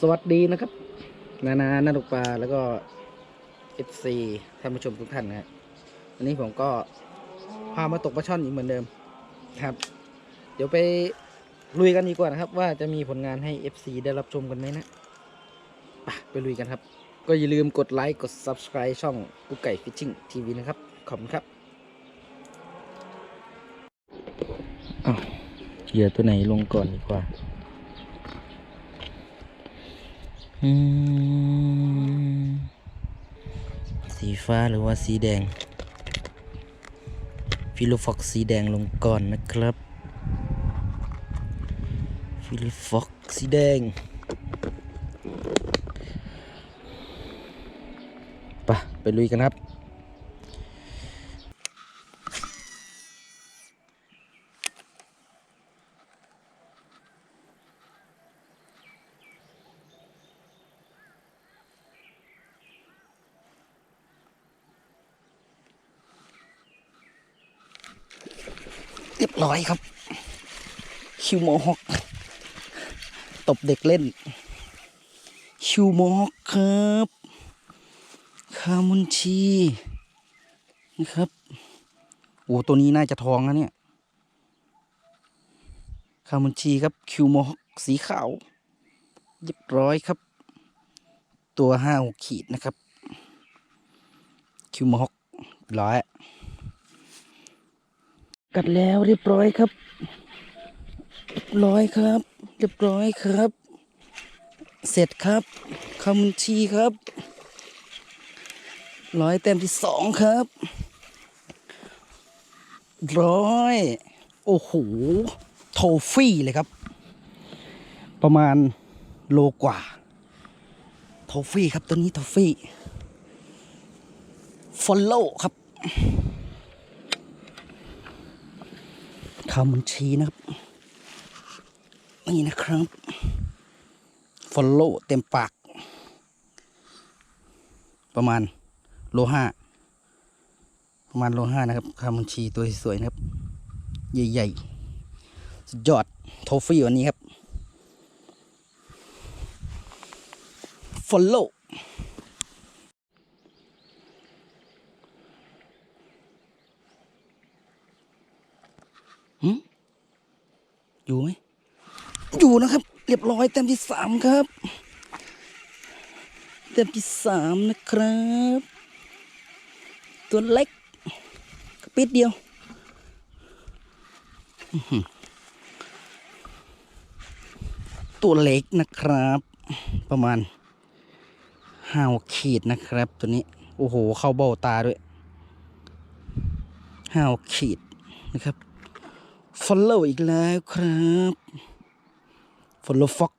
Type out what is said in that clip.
สวัสดีนะครับ นานานาดุกปลาแล้วก็เอฟซีท่านผู้ชมทุกท่านนะครับวันนี้ผมก็พามาตกปลาช่อนอีกเหมือนเดิมครับ เดี๋ยวไปลุยกันดีกว่านะครับ ว่าจะมีผลงานให้ FC ได้รับชมกันไหมนะไปไปลุยกันครับ ก็อย่าลืมกดไลค์กด Subscribe ช่องกุ๊กไก่ฟิชชิ่งทีวีนะครับ ขอบคุณครับอ้าวเหยื่อตัวไหนลงก่อนดีกว่า อืม สีฟ้าหรือว่าสีแดง ฟิลฟอกสีแดงลงก่อนนะครับ ฟิลฟอกสีแดงไปะไปลุยกันครับ ร้อยครับ คิวโมฮอกตบเด็กเล่น คิวโมฮอกครับคามุนชีนะครับโอ้ตัวนี้น่าจะทองนะเนี่ยคามุนชีครับคิวโมฮอกสีขาวเรียบร้อยครับ ตัวห้าหกขีดนะครับ คิวโมฮอกร้อย กัดแล้วเรียบร้อยครับร้อยครับ เรียบร้อยครับ เสร็จครับคำชีครับร้อยเต็มที่สองครับร้อยโอ้โหโทฟี่เลยครับ ประมาณโลกว่าโทฟี่ครับตัวนี้โทฟี่ฟอลโล่ครับ ขามันชี้นะครับนี่นะครับฟอลโล่เต็มปาก ประมาณโลห้าประมาณโลห้านะครับขามันชีตัวสวยๆนะครับ ใหญ่ๆสุดยอดโทฟี่วันนี้ครับฟอลโล่ อยู่ไหมอยู่นะครับ เรียบร้อยเต็มที่สามครับเต็มที่สามนะครับ ตัวเล็กกระปิดเดียวตัวเล็กนะครับ ประมาณห้าขีดนะครับ ตัวนี้ โอ้โห เข้าเบ้าตาด้วยห้าขีดนะครับ ฟอลโล่อีกแล้วครับฟอลโล่ฟ็อก